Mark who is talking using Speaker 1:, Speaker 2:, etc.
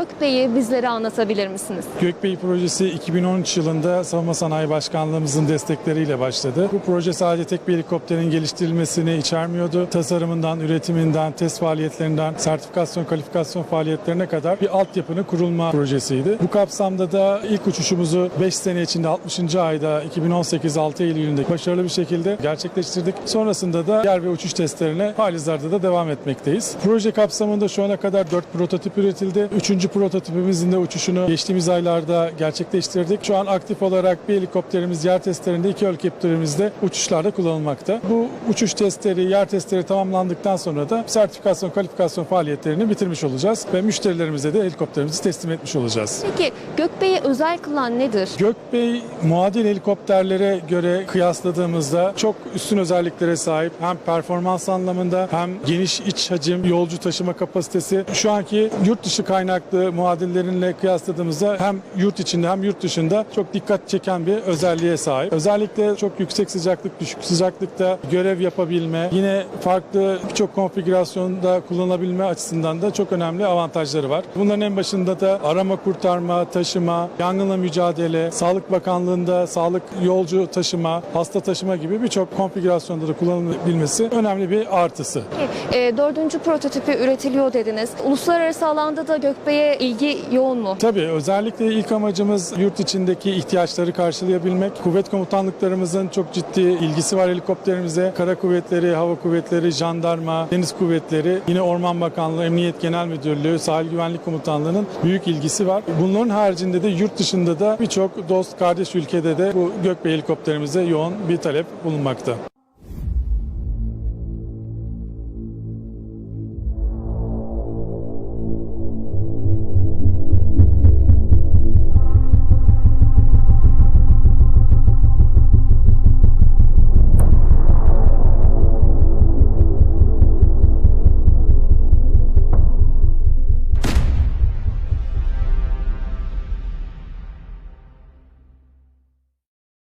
Speaker 1: Gökbey'i bizlere anlatabilir misiniz?
Speaker 2: Gökbey projesi 2013 yılında Savunma Sanayi Başkanlığımızın destekleriyle başladı. Bu proje sadece tek bir helikopterin geliştirilmesini içermiyordu. Tasarımından, üretiminden, test faaliyetlerinden, sertifikasyon, kalifikasyon faaliyetlerine kadar bir altyapının kurulma projesiydi. Bu kapsamda da ilk uçuşumuzu 5 sene içinde 60. ayda 2018 6 Eylül'ünde başarılı bir şekilde gerçekleştirdik. Sonrasında da yer ve uçuş testlerine Halizar'da da devam etmekteyiz. Proje kapsamında şu ana kadar 4 prototip üretildi. 3. prototipimizin de uçuşunu geçtiğimiz aylarda gerçekleştirdik. Şu an aktif olarak bir helikopterimiz yer testlerinde, iki helikopterimiz de uçuşlarda kullanılmakta. Bu uçuş testleri, yer testleri tamamlandıktan sonra da sertifikasyon, kalifikasyon faaliyetlerini bitirmiş olacağız ve müşterilerimize de helikopterimizi teslim etmiş olacağız.
Speaker 1: Peki Gökbey'i özel kılan nedir?
Speaker 2: Gökbey muadil helikopterlere göre kıyasladığımızda çok üstün özelliklere sahip. Hem performans anlamında hem geniş iç hacim, yolcu taşıma kapasitesi. Şu anki yurt dışı kaynaklı muadillerinle kıyasladığımızda hem yurt içinde hem yurt dışında çok dikkat çeken bir özelliğe sahip. Özellikle çok yüksek sıcaklık, düşük sıcaklıkta görev yapabilme, yine farklı birçok konfigürasyonda kullanabilme açısından da çok önemli avantajları var. Bunların en başında da arama kurtarma, taşıma, yangınla mücadele, Sağlık Bakanlığı'nda sağlık yolcu taşıma, hasta taşıma gibi birçok konfigürasyonda da kullanılabilmesi önemli bir artısı.
Speaker 1: E, dördüncü prototipi üretiliyor dediniz. Uluslararası alanda da Gökbey'e ilgi yoğun mu?
Speaker 2: Tabii özellikle ilk amacımız yurt içindeki ihtiyaçları karşılayabilmek. Kuvvet komutanlıklarımızın çok ciddi ilgisi var helikopterimize. Kara kuvvetleri, hava kuvvetleri, jandarma, deniz kuvvetleri, yine Orman Bakanlığı, Emniyet Genel Müdürlüğü, Sahil Güvenlik Komutanlığı'nın büyük ilgisi var. Bunların haricinde de yurt dışında da birçok dost kardeş ülkede de bu Gökbey helikopterimize yoğun bir talep bulunmakta.